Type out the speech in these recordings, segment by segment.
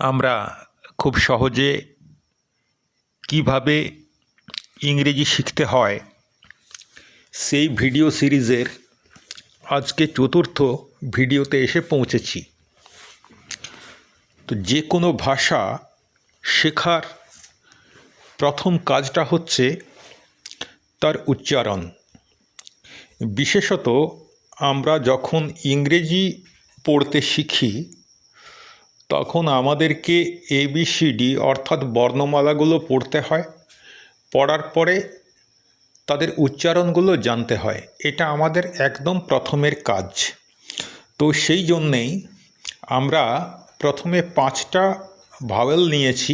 আমরা খুব সহজে কীভাবে ইংরেজি শিখতে হয় সেই ভিডিও সিরিজের আজকে চতুর্থ ভিডিওতে এসে পৌঁছেছি। তো যে কোনো ভাষা শেখার প্রথম কাজটা হচ্ছে তার উচ্চারণ। বিশেষত আমরা যখন ইংরেজি পড়তে শিখি তখন আমাদেরকে এবিসিডি অর্থাৎ বর্ণমালাগুলো পড়তে হয়। পড়ার পরে তাদের উচ্চারণগুলো জানতে হয়। এটা আমাদের একদম প্রথমের কাজ। তো সেই জন্যেই আমরা প্রথমে পাঁচটা ভাওয়েল নিয়েছি।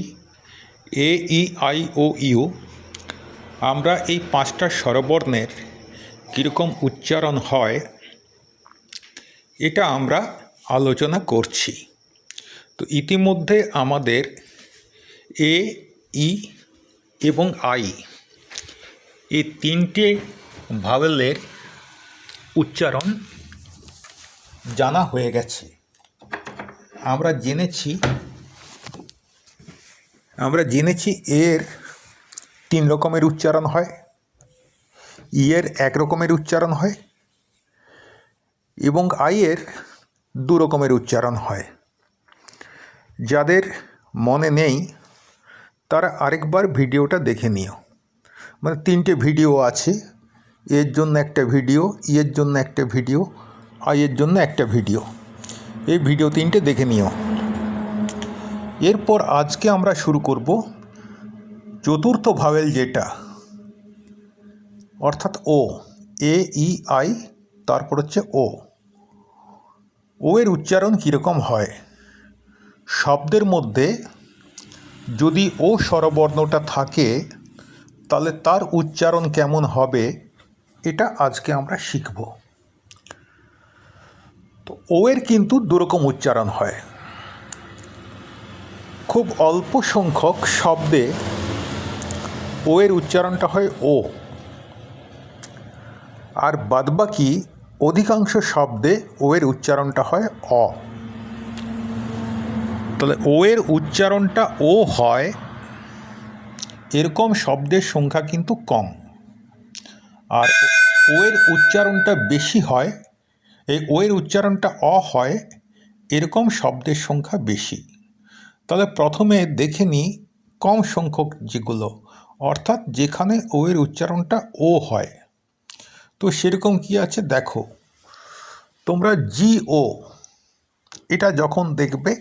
এ ই আই ও ইউ আমরা এই পাঁচটা স্বরবর্ণের কীরকম উচ্চারণ হয়, এটা আমরা আলোচনা করছি। তো ইতিমধ্যে আমাদের এ, ই এবং আই এই তিনটে ভাওয়েলের উচ্চারণ জানা হয়ে গেছে। আমরা জেনেছি আমরা জেনেছি এর তিন রকমের উচ্চারণ হয় ইয়ের এক রকমের উচ্চারণ হয় এবং আইয়ের দু রকমের উচ্চারণ হয়। যাদের মনে নেই, তারা আরেকবার ভিডিওটা দেখে নিও। মানে তিনটে ভিডিও আছে, এর জন্য একটা ভিডিও, ইয়ের জন্য একটা ভিডিও আইয়ের জন্য একটা ভিডিও। এই ভিডিও তিনটে দেখে নিও। এরপর আজকে আমরা শুরু করব চতুর্থ ভাওয়েল যেটা, অর্থাৎ ও, এ, ই, আই, তারপর হচ্ছে ও। ও এর উচ্চারণ কীরকম হয়? শব্দের মধ্যে যদি ও স্বরবর্ণটা থাকে, তাহলে তার উচ্চারণ কেমন হবে, এটা আজকে আমরা শিখব। তো ও এর কিন্তু দুরকম উচ্চারণ হয়। খুব অল্প সংখ্যক শব্দে ও এর উচ্চারণটা হয় ও। আর বাদবাকি অধিকাংশ শব্দে ও এর উচ্চারণটা হয় অ। তাহলে ও এর উচ্চারণটা ও হয়, এরকম শব্দের সংখ্যা কিন্তু কম। আর ও এর উচ্চারণটা বেশি হয়, এই ও এর উচ্চারণটা অ হয়, এরকম শব্দের সংখ্যা বেশি। তাহলে প্রথমে দেখে নিই কম সংখ্যক যেগুলো, অর্থাৎ যেখানে ও এর উচ্চারণটা ও হয়। তো সেরকম কি আছে? দেখো, তোমরা জি ও, এটা যখন দেখবে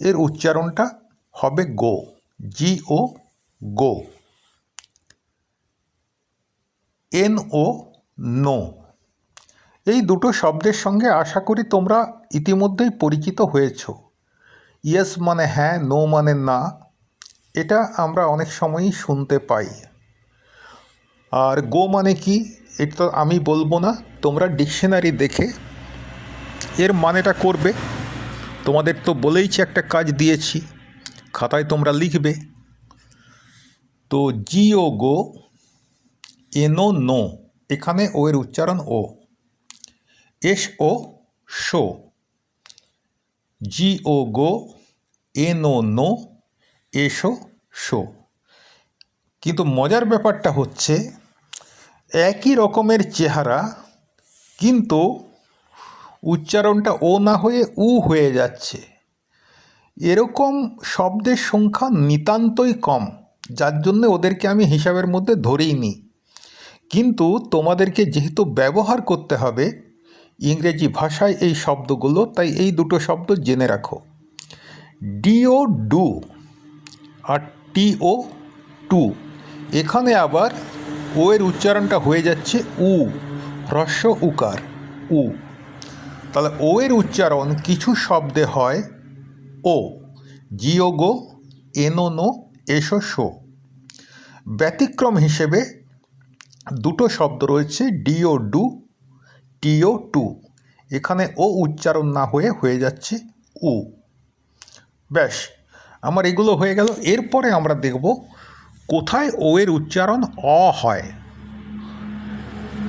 এর উচ্চারণটা হবে গো জি ও গো। N O no. এই দুটো শব্দের সঙ্গে আশা করি তোমরা ইতিমধ্যেই পরিচিত হয়েছ। ইয়েস মানে হ্যাঁ নো মানে না, এটা আমরা অনেক সময়ই শুনতে পাই। আর গো মানে কি, এটা তো আমি বলব না, তোমরা ডিকশনারি দেখে এর মানেটা করবে। তোমাদের তো বলেইছি একটা কাজ দিয়েছি, খাতায় তোমরা লিখবে। তো জি ও গো, এনো নো, এখানে ও এর উচ্চারণ ও। এস ও শো। জি ও গো, এনো নো, এসো শো। কিন্তু মজার ব্যাপারটা হচ্ছে, একই রকমের চেহারা, কিন্তু উচ্চারণটা ও না হয়ে উ হয়ে যাচ্ছে। এরকম শব্দের সংখ্যা নিতান্তই কম, যার জন্য ওদেরকে আমি হিসাবের মধ্যে ধরেই নিই কিন্তু তোমাদেরকে যেহেতু ব্যবহার করতে হবে, ইংরেজি ভাষায় এই শব্দগুলো, তাই এই দুটো শব্দ জেনে রাখো। ডিও ডু আর টিও টু। এখানে আবার ও এর উচ্চারণটা হয়ে যাচ্ছে উ, হ্রস্ব উকার, উ। তাহলে ও এর উচ্চারণ কিছু শব্দে হয় ও। জিও গো এনো নো এসো শো ব্যতিক্রম হিসেবে দুটো শব্দ রয়েছে, ডিও ডু, টিও টু। এখানে ও উচ্চারণ না হয়ে হয়ে যাচ্ছে উ। ব্যাস, আমার এগুলো হয়ে গেল। এরপরে আমরা দেখব কোথায় ও এর উচ্চারণ অ হয়।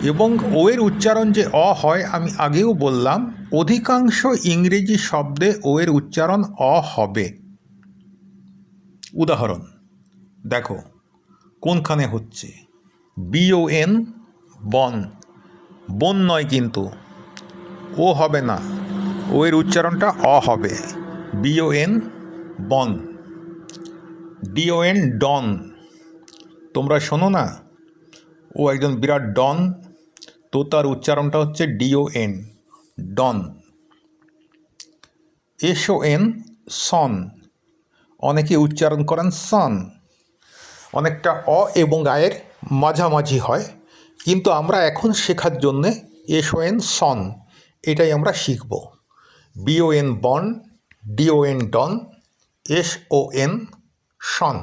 এবং ও এর উচ্চারণ যে অ হয়, আমি আগেও বললাম, অধিকাংশ ইংরেজি শব্দে ও এর উচ্চারণ অ হবে। উদাহরণ, দেখো, কোনখানে হচ্ছে? বিওএন বন। বন নয় কিন্তু, ও হবে না ও এর উচ্চারণটা অ হবে। বিওএন বন। ডিওএন ডন। তোমরা শোনো না, ও একজন বিরাট ডন তো তার উচ্চারণটা হচ্ছে ডিওএন ডন। এসও এন সন অনেকে উচ্চারণ করেন সন অনেকটা অ এবং আয়ের মাঝামাঝি হয়। কিন্তু আমরা এখন শেখার জন্যে এসও এন সন এটাই আমরা শিখব। বিওএন bon ডিওএন don S O N সন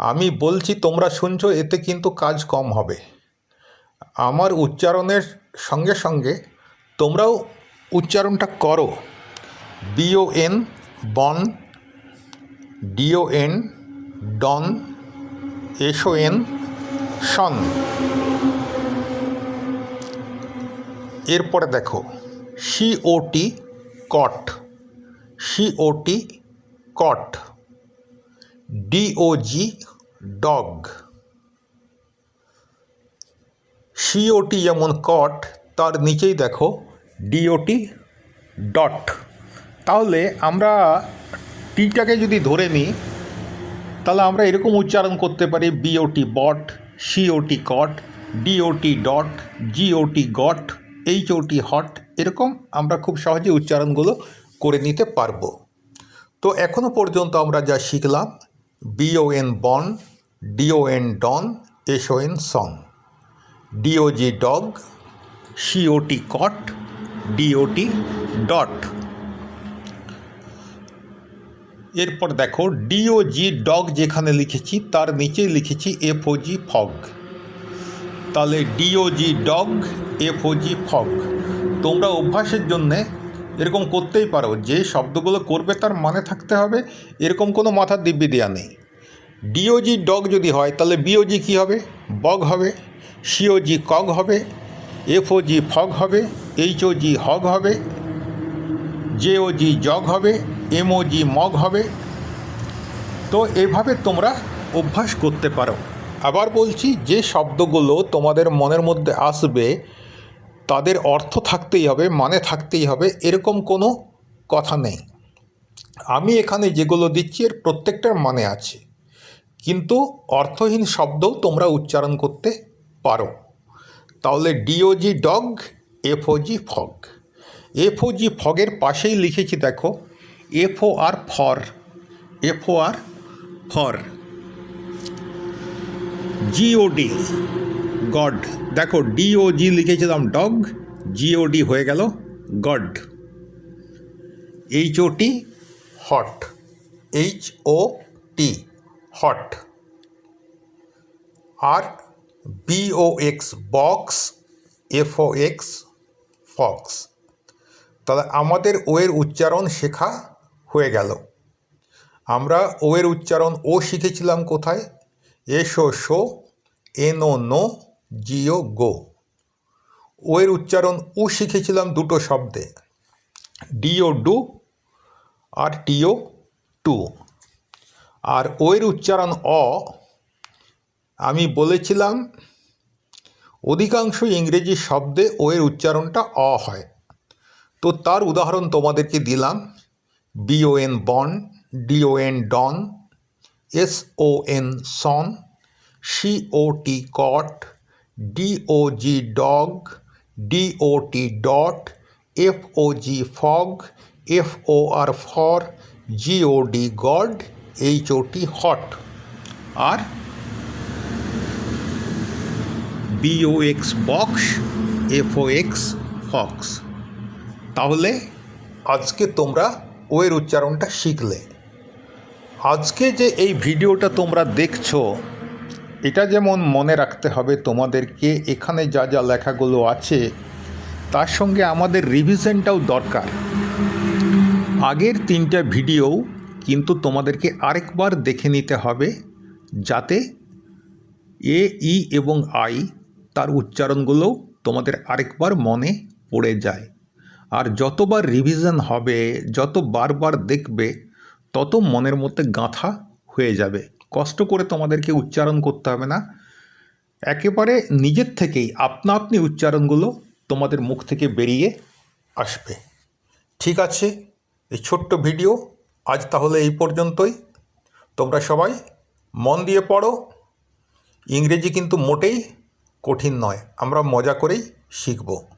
আমি বলছি তোমরা শুনছো, এতে কিন্তু কাজ কম হবে। আমার উচ্চারণের সঙ্গে সঙ্গে তোমরাও উচ্চারণটা করো। বিওএন বন ডিওএন ডন এসওএন সন এরপরে দেখো C O T cot C O T cot D O G dog C O T যেমন কট তার নিচেই দেখো ডিওটি ডট তাহলে আমরা টিটাকে যদি ধরে নিই, তাহলে আমরা এরকম উচ্চারণ করতে পারি B O T bot C O T cot D O T dot G O T got H O T hot এরকম আমরা খুব সহজে উচ্চারণগুলো করে নিতে পারব। তো এখনও পর্যন্ত আমরা যা শিখলাম B O N bon D O N don S O N son D O G dog C O T cot D O T dot এরপর দেখো ডিওজি ডগ যেখানে লিখেছি, তার নিচে লিখেছি এফওজি ফগ তাহলে D O G dog F O G fog তোমরা অভ্যাসের জন্যে এরকম করতেই পারো, যে শব্দগুলো করবে তার মানে থাকতে হবে, এরকম কোনো মাথার দিব্যি দেওয়া নেই। ডিওজি ডগ যদি হয়, তাহলে বিওজি কী হবে? বগ হবে। সিওজি কগ হবে, এফও জি ফগ হবে, এইচও জি হগ হবে জেওজি জগ হবে, এমও জি মগ হবে। তো এভাবে তোমরা অভ্যাস করতে পারো। আবার বলছি, যে শব্দগুলো তোমাদের মনের মধ্যে আসবে, তাদের অর্থ থাকতেই হবে মানে থাকতেই হবে, এরকম কোনো কথা নেই। আমি এখানে যেগুলো দিচ্ছি, এর প্রত্যেকটার মানে আছে। কিন্তু অর্থহীন শব্দও তোমরা উচ্চারণ করতে পারো। তাহলে D O G dog F O G fog F O G ফগের পাশেই লিখেছি দেখো F O R for F O R for G O D god দেখো ডিওজি লিখেছিলাম ডগ জিওডি হয়ে গেল god H O T hot H O T hot আর B O X box F O X fox তাহলে আমাদের ওয়ের উচ্চারণ শেখা হয়ে গেল। আমরা ওয়ের উচ্চারণ ও শিখেছিলাম কোথায়? এসো শো এনো, নো, জিও, গো। ওয়ের উচ্চারণ উ শিখেছিলাম দুটো শব্দে। ডিও, ডু আর টিও, টু। আর ওয়ের উচ্চারণ অ আমি বলেছিলাম অধিকাংশ ইংরেজি শব্দে ওয়ের উচ্চারণটা অ হয়। তো তার উদাহরণ তোমাদেরকে দিলাম B O N bon D O N don S O N son C O T cot D O G dog D O T dot F O G fog F O R for G O D god H O T hot R B O X box X fox তাহলে আজকে তোমরা ওয়ের উচ্চারণটা শিখলে। আজকে যে এই ভিডিওটা তোমরা দেখছ, এটা যেমন মনে রাখতে হবে তোমাদেরকে, এখানে যা যা লেখাগুলো আছে, তার সঙ্গে আমাদের রিভিশনটাও দরকার। আগের তিনটা ভিডিও কিন্তু তোমাদেরকে আরেকবার দেখে নিতে হবে, যাতে এ ই এবং আই তার উচ্চারণগুলোও তোমাদের আরেকবার মনে পড়ে যায়। আর যতবার রিভিশন হবে, যত বারবার দেখবে, তত মনের মধ্যে গাঁথা হয়ে যাবে। কষ্ট করে তোমাদেরকে উচ্চারণ করতে হবে না। একেবারে নিজের থেকেই আপনা আপনি উচ্চারণগুলো তোমাদের মুখ থেকে বেরিয়ে আসবে। ঠিক আছে, এই ছোট্ট ভিডিও আজ তাহলে এই পর্যন্তই। তোমরা সবাই মন দিয়ে পড়ো। ইংরেজি কিন্তু মোটেই কঠিন নয়। আমরা মজা করেই শিখব।